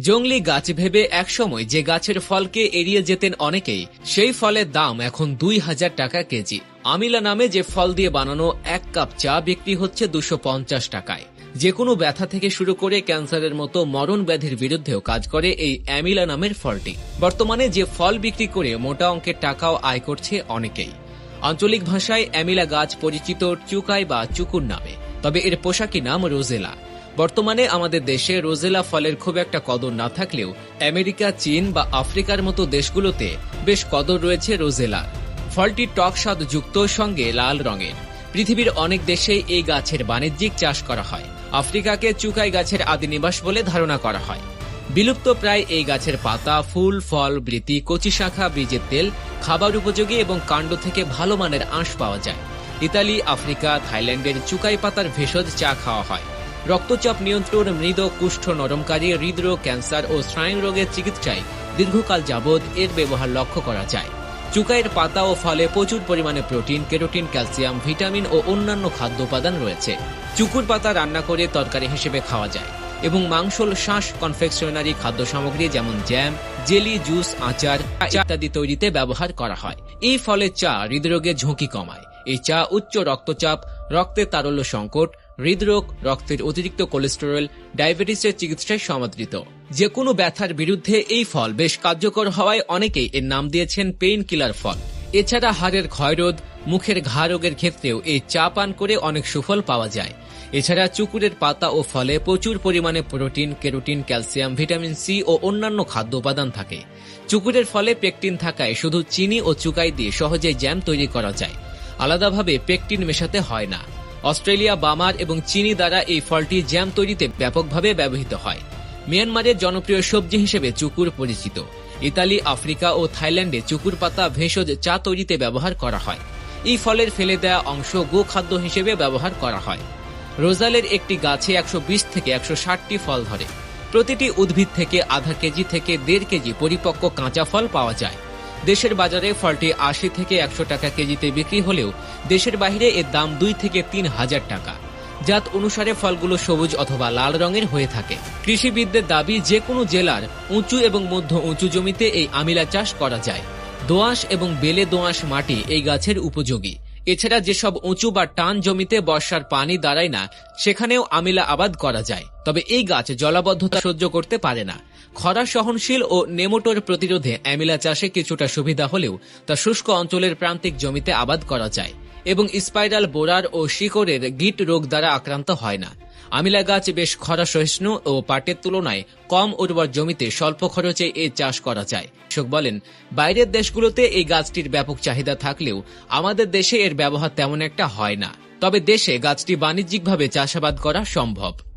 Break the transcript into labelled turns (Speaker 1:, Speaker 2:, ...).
Speaker 1: জংলি গাছ ভেবে একসময় যে গাছের ফলকে এড়িয়ে যেতেন অনেকেই, সেই ফলের দাম এখন দুই হাজার টাকা কেজি। আমিলা নামে যে ফল দিয়ে বানানো এক কাপ চা বিক্রি হচ্ছে দুশো পঞ্চাশ টাকায়। যে কোনো ব্যথা থেকে শুরু করে ক্যান্সারের মতো মরণ ব্যাধির বিরুদ্ধেও কাজ করে এই অ্যামিলা নামের ফলটি। বর্তমানে যে ফল বিক্রি করে মোটা অঙ্কের টাকাও আয় করছে অনেকেই। আঞ্চলিক ভাষায় অ্যামিলা গাছ পরিচিত চুকাই বা চুকুর নামে। তবে এর পোশাকি নাম রোজেলা। বর্তমানে আমাদের দেশে রোজেলা ফলের খুব একটা কদর না থাকলেও আমেরিকা, চীন বা আফ্রিকার মতো দেশগুলোতে বেশ কদর রয়েছে রোজেলা। ফলটি টক স্বাদ যুক্ত, সঙ্গে লাল রঙের। পৃথিবীর অনেক দেশেই এই গাছের বাণিজ্যিক চাষ করা হয়। আফ্রিকাকে চুকাই গাছের আদিনিবাস বলে ধারণা করা হয়। বিলুপ্ত প্রায় এই গাছের পাতা, ফুল, ফল বৃতি কচি শাখা, বীজের তেল, খাবার উপযোগী এবং কাণ্ড থেকে ভালো মানের আঁশ পাওয়া যায়। ইতালি, আফ্রিকা, থাইল্যান্ডের চুকাই পাতার ভেষজ চা খাওয়া হয়। রক্তচাপ নিয়ন্ত্রণ, মৃদ, কুষ্ঠ, নরমকারী, হৃদরোগ, ক্যান্সার ও স্নায়ু রোগের চিকিৎসায় দীর্ঘকাল যাবৎ এর ব্যবহার লক্ষ্য করা যায়। চুকাইয়ের পাতা ও ফলে প্রচুর পরিমাণে প্রোটিন, কেরোটিন, ক্যালসিয়াম, ভিটামিন ও অন্যান্য খাদ্য উপাদান রয়েছে। চুকুর পাতা রান্না করে তরকারি হিসেবে খাওয়া যায় এবং মাংসল শ্বাস কনফেকশনারি খাদ্য সামগ্রী যেমন জ্যাম জেলি জুস আচার ইত্যাদি তৈরিতে ব্যবহার করা হয়। এই ফলের চা হৃদরোগের ঝুঁকি কমায়। এই চা উচ্চ রক্তচাপ, রক্তের তারল্য সংকট হৃদরোগ, রক্তের অতিরিক্ত কোলেস্টেরল, ডায়াবেটিসের চিকিৎসায় সমাদৃত। যে কোনো ব্যথার বিরুদ্ধে এই ফল বেশ কার্যকর হওয়ায় অনেকেই এর নাম দিয়েছেন পেইন কিলার ফল। এছাড়া হাড়ের ক্ষয়রোধ, মুখের ঘা রোগের ক্ষেত্রেও এই চা পান করে অনেক সুফল পাওয়া যায়। এছাড়া চুকুরের পাতা ও ফলে প্রচুর পরিমাণে protein, carotene, calcium, vitamin C ও অন্যান্য খাদ্য উপাদান থাকে। চুকুরের ফলে পেকটিন থাকায় শুধু চিনি ও চুকাই দিয়ে সহজে জ্যাম তৈরি করা যায়। আলাদাভাবে পেকটিন মেশাতে হয় না। অস্ট্রেলিয়া, বামার এবং চিনি দ্বারা এই ফলটি জ্যাম তৈরিতে ব্যাপকভাবে ব্যবহৃত হয়। মিয়ানমারের জনপ্রিয় সবজি হিসেবে চুকুর পরিচিত। ইতালি, আফ্রিকা ও থাইল্যান্ডে চুকুর পাতা ভেষজ চা তৈরিতে ব্যবহার করা হয়। এই ফলের ফেলে দেওয়া অংশ গোখাদ্য হিসেবে ব্যবহার করা হয়। রোজালের একটি গাছে একশো বিশ থেকে একশো ষাটটি ফল ধরে। প্রতিটি উদ্ভিদ থেকে আধা কেজি থেকে দেড় কেজি পরিপক্ক কাঁচা ফল পাওয়া যায়। দেশের বাজারে ফলটি আশি থেকে একশো টাকা কেজিতে বিক্রি হলেও দেশের বাহিরে এর দাম দুই থেকে তিন হাজার টাকা। জাত অনুসারে ফলগুলো সবুজ অথবা লাল রঙের হয়ে থাকে। কৃষিবিদদের দাবি যে কোনো জেলার উঁচু এবং মধ্য উঁচু জমিতে এই আমিলা চাষ করা যায়। দোআঁশ এবং বেলে দোআঁশ মাটি এই গাছের উপযোগী। এছাড়া যেসব উঁচু বা টান জমিতে বর্ষার পানি দাঁড়ায় না, সেখানেও আমিলা আবাদ করা যায়। তবে এই গাছ জলাবদ্ধতা সহ্য করতে পারে না। খরা সহনশীল ও নেমোটোর প্রতিরোধে অ্যামিলা চাষে কিছুটা সুবিধা হলেও তা শুষ্ক অঞ্চলের প্রান্তিক জমিতে আবাদ করা যায় এবং স্পাইরাল বোরার ও শিকড়ের গিট রোগ দ্বারা আক্রান্ত হয় না। আমিলা গাছ বেশ খরা সহিষ্ণু ও পাটের তুলনায় কম উর্বর জমিতে স্বল্প খরচে এ চাষ করা যায়। কৃষক বলেন, বাইরের দেশগুলোতে এই গাছটির ব্যাপক চাহিদা থাকলেও আমাদের দেশে এর ব্যবহার তেমন একটা হয় না। তবে দেশে গাছটি বাণিজ্যিকভাবে চাষাবাদ করা সম্ভব।